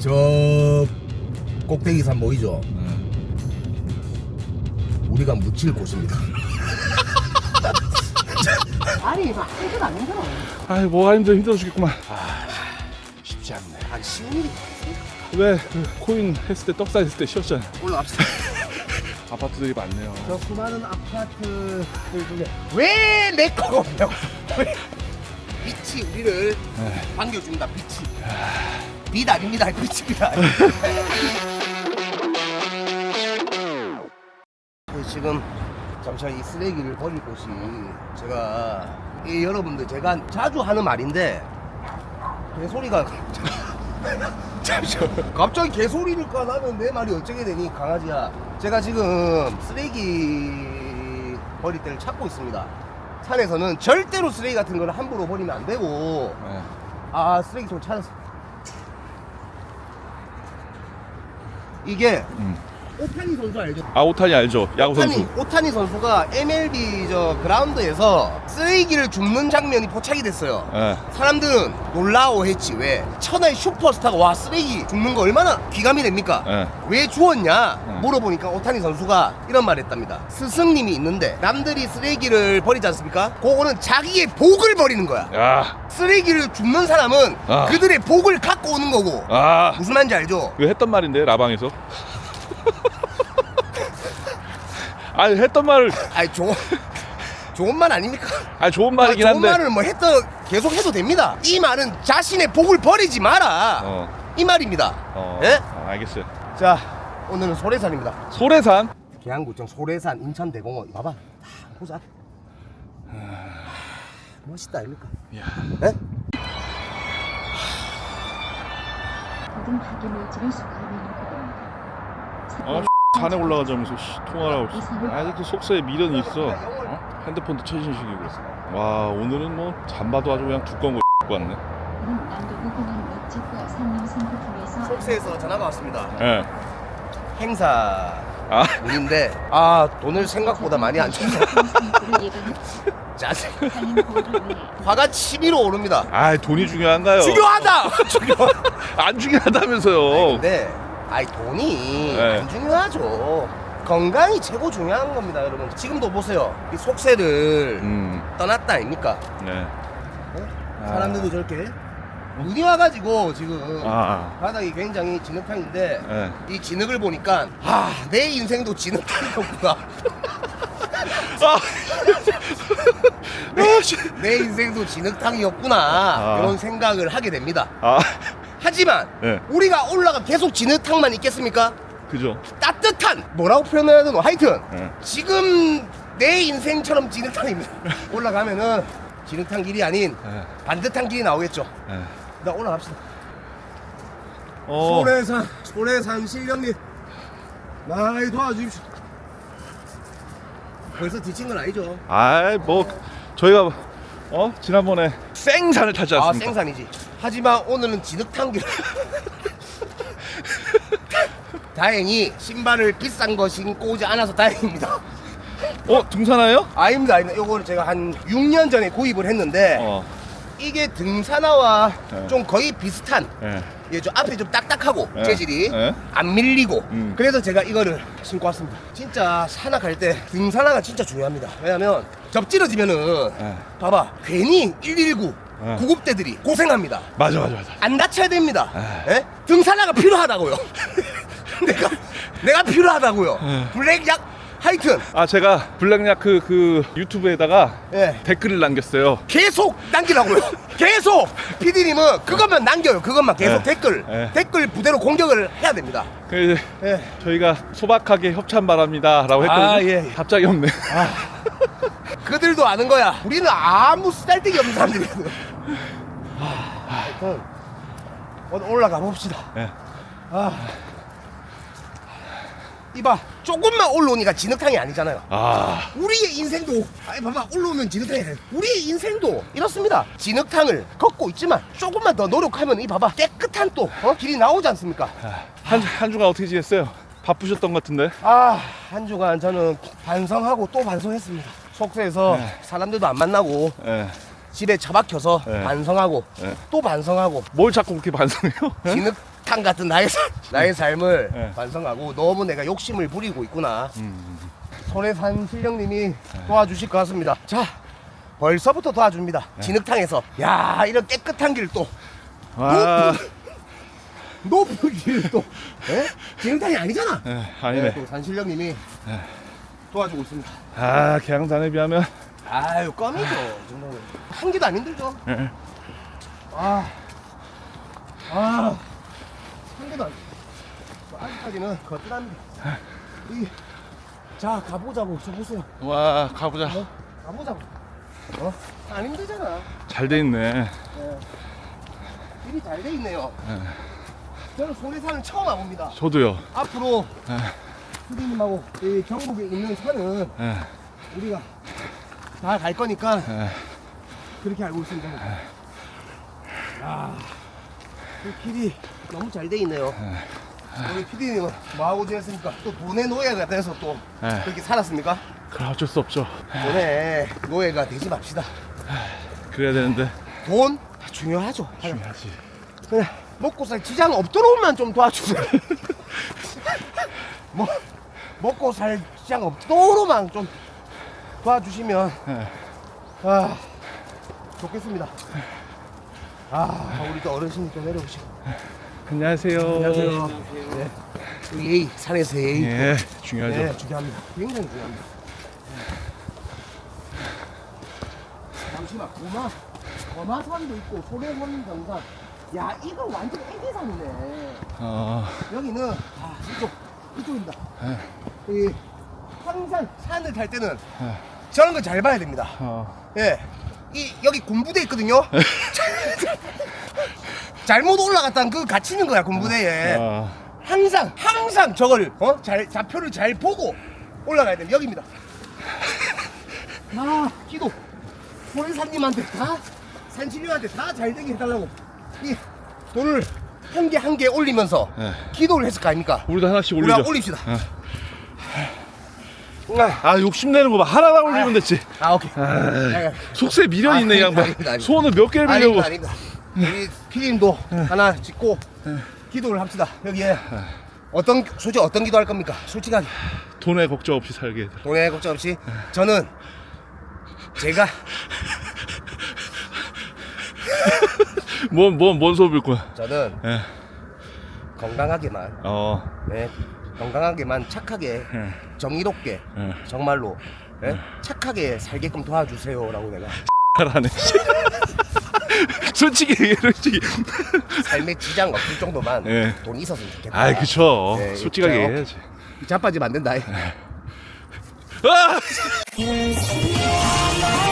저 꼭대기 산 보이죠? 우리가 묻힐 곳입니다. 아니 이거 한줄 안 힘들어 아이 뭐가 힘들어 힘들어 죽겠구만 아 쉽지 않네 한 10mm 왜그 코인 했을 때 떡사 했을 때 쉬었잖아 올라갑시다. 아파트들이 많네요 저 수많은 아파트들 중에 왜 내 거가 없냐고. 왜? 빛이 우리를 네. 반겨준다. 빛이. 빛 아닙니다. 빛입니다. 그 지금 잠시만 이 쓰레기를 버릴 곳이 제가 이 여러분들 제가 자주 하는 말인데 개소리가 잠시만 갑자기 개소리를 까 나면 내 말이 어쩌게 되니 강아지야 제가 지금 쓰레기 버릴 때를 찾고 있습니다 산에서는 절대로 쓰레기 같은 걸 함부로 버리면 안 되고 네. 아 쓰레기통 찾았어 이게 음. 오타니 선수 알죠? 아 오탄이 알죠 야구 선수 오타니, 오타니 선수가 MLB 저 그라운드에서 쓰레기를 줍는 장면이 포착이 됐어요. 예. 사람들은 놀라워했지 왜 천하의 슈퍼스타가 와 쓰레기 줍는 거 얼마나 귀감이 됩니까? 예. 왜 주웠냐 네. 물어보니까 오타니 선수가 이런 말 했답니다. 스승님이 있는데 남들이 쓰레기를 버리지 않습니까? 그거는 자기의 복을 버리는 거야. 야, 쓰레기를 줍는 사람은 아. 그들의 복을 갖고 오는 거고 아, 무슨 말인지 알죠? 그 했던 말인데 라방에서. 아니 했던 말을, 아니 좋은 좋은 말 아닙니까? 아 좋은 말이긴 아, 좋은 한데. 말을 뭐 했던 계속 해도 됩니다. 이 말은 자신의 복을 버리지 마라. 어, 이 말입니다. 어, 예? 어, 알겠어요. 자, 오늘은 소래산입니다. 소래산. 계양구청 소래산 인천대공원 봐봐. 다 보자. 멋있다 아닙니까? 야, 예? 모든 파괴 물질을 있는 어, 산에 올라가자면서 씨, 통화를 하고 있어. 아직도 속세에 미련이 있어. 어? 핸드폰도 최신식이고. 와, 오늘은 뭐 잠바도 아주 그냥 두꺼운 거 입고 왔네. 남도구 공원 목적과 산림 선거통에서 속세에서 전화가 왔습니다. 예. 행사 아, 문인데 아 돈을 생각보다 많이 안 줘서 짜증. 화가 치밀어 오릅니다. 아, 돈이 중요한가요? 중요하다. 중요. 안 중요하다면서요. 근데 아이 돈이 네. 안 중요하죠. 건강이 최고 중요한 겁니다, 여러분. 지금도 보세요. 이 속세를 음, 떠났다 아닙니까? 네. 아. 사람들도 저렇게 눈이 와가지고 지금 아, 바닥이 굉장히 진흙탕인데 예. 이 진흙을 보니까 아 내 인생도 진흙탕이었구나. 아, 내 인생도 진흙탕이었구나 아. 이런 생각을 하게 됩니다. 아, 하지만 네. 우리가 올라가 계속 진흙탕만 있겠습니까? 그죠. 따뜻한 뭐라고 표현해야 되노? 하여튼 네. 지금 내 인생처럼 진흙탕입니다. 올라가면은 진흙탕 길이 아닌 예. 반듯한 길이 나오겠죠. 예. 나 올라갑시다. 어, 소래산 소래산 실령님 많이 도와주십시오. 벌써 뒤친 건 아니죠? 아이 뭐 저희가 어 지난번에 생산을 타지 아 않습니까? 생산이지. 하지만 오늘은 진흙탕 길. 다행히 신발을 비싼 거 신고 오지 않아서 다행입니다. 어 등산화요? 아닙니다, 아닙니다. 요거를 제가 한 6년 전에 구입을 했는데 어, 이게 등산화와 네. 좀 거의 비슷한 예. 예, 좀 앞에 좀 딱딱하고 네. 재질이 네. 안 밀리고 음. 그래서 제가 이거를 신고 왔습니다. 진짜 산악 갈때 등산화가 진짜 중요합니다. 왜냐면 접질러지면은 네. 봐봐 괜히 119 네. 구급대들이 고생합니다. 맞아 맞아 맞아. 안 다쳐야 됩니다. 네. 예? 등산화가 필요하다고요. 내가 내가 필요하다고요. 네. 블랙 약 하여튼 아 제가 블랙야크 그 유튜브에다가 예. 댓글을 남겼어요. 계속 남기라고요. 계속 PD님은 그것만 남겨요. 그것만 계속 네. 댓글 네. 댓글 부대로 공격을 해야 됩니다. 그 예. 저희가 소박하게 협찬 바랍니다라고 했거든요. 아, 예. 답장이 없네. 그들도 아는 거야. 우리는 아무 쓸데기 없는 사람들이거든. 하여튼 올라가 봅시다. 예. 아. 이봐 조금만 올라오니까 진흙탕이 아니잖아요. 아, 우리의 인생도 아니 봐봐 올라오면 진흙탕이 아니라 우리의 인생도 이렇습니다. 진흙탕을 걷고 있지만 조금만 더 노력하면 이 봐봐 깨끗한 또 어? 길이 나오지 않습니까? 한, 한 주간 어떻게 지냈어요? 바쁘셨던 것 같은데. 아, 한 주간 저는 반성하고 또 반성했습니다. 속세에서 네. 사람들도 안 만나고 예. 집에 처박혀서 네. 반성하고 네. 또 반성하고 뭘 자꾸 그렇게 반성해요? 예? 진흙탕 같은 나의 삶- 나의 삶을 네. 반성하고 너무 내가 욕심을 부리고 있구나. 음. 손에 산 실령님이 도와주실 것 같습니다. 자, 벌써부터 도와줍니다. 네. 진흙탕에서 야 이런 깨끗한 길 또 와, 높은 길 또, 예? 진흙탕이 아니잖아. 예, 네, 아니네. 또 산실령님이 도와주고 있습니다. 아, 개항산에 비하면 아유 껌이죠. 이 정도면 한 개도 안 힘들죠. 예. 아, 아, 한 개도 안. 아직까지는 거뜬합니다. 이, 자 가보자고. 저 보세요. 와, 가보자. 어? 가보자고. 어? 안 힘들잖아. 잘 돼 있네. 일이 잘 돼 있네요. 예. 저는 소래산을 처음 와봅니다. 저도요. 앞으로 예, 수리님하고 이 경북에 있는 산은 예, 우리가 다갈 거니까 예. 그렇게 알고 있습니다. 아, 그 길이 너무 잘 돼 있네요. 우리 PD님은 뭐하고 지냈습니까? 또 돈의 노예가 돼서 또 예. 그렇게 살았습니까? 그럼 어쩔 수 없죠. 돈의 노예가 되지 맙시다. 그래야 되는데. 돈 중요하죠. 중요하지. 그냥 먹고 살 지장 없도록만 좀 도와주세요. 뭐 먹고 살 지장 없도록만 좀 도와주시면 예. 아 좋겠습니다. 아 우리 또 어르신이 또 내려오시고. 안녕하세요. 안녕하세요. 네. 또 예의 산에서 예의. 예, 중요하죠. 네 중요합니다. 굉장히 중요합니다. 잠시만 고마 고마산도 있고 소래원 경산. 야 이거 완전 애기산이네. 어, 여기는 아 이쪽 이쪽입니다. 네. 이 항상 산을 탈 때는 네. 저런 거 잘 봐야 됩니다. 어, 예, 이 여기 군부대 있거든요. 잘못 올라갔다는 그 갇히는 거야 군부대에. 어, 항상 항상 저걸 어 잘 좌표를 잘 보고 올라가야 됩니다. 여기입니다. 아 기도 소리사님한테 다 산신님한테 다 잘 되게 해달라고 이 돈을 한 개 한 개 올리면서 예. 기도를 했을 거 아닙니까? 우리도 하나씩 우리가 올리죠. 올립시다. 예. 아, 아, 욕심내는 거 봐. 하나만 올리면 됐지. 아 오케이. 아, 야, 야. 속세 미련 있네, 이 아, 양반. 아닙니다, 아닙니다. 소원을 몇 개를 빌려고. 아닙니다, 아닙니다. 우리 피디님도 하나 짓고 기도를 합시다. 여기에 어떤 솔직히 어떤 기도 할 겁니까? 솔직하게 돈에 걱정 없이 살게 해달라. 돈에 걱정 없이 저는 제가 뭔, 뭔, 뭔빌 거야. 저는 예. 건강하게만 어, 네, 건강하게만 착하게 예. 정의롭게 예. 정말로 예? 착하게 살게끔 도와주세요라고 내가 잘하네. 솔직히, 얘기해, 솔직히. 삶에 지장 없을 정도만 예. 돈이 있었으면 좋겠다. 아이, 그쵸. 네, 솔직하게 그쵸. 해야지. 자빠지면 안 된다. 아!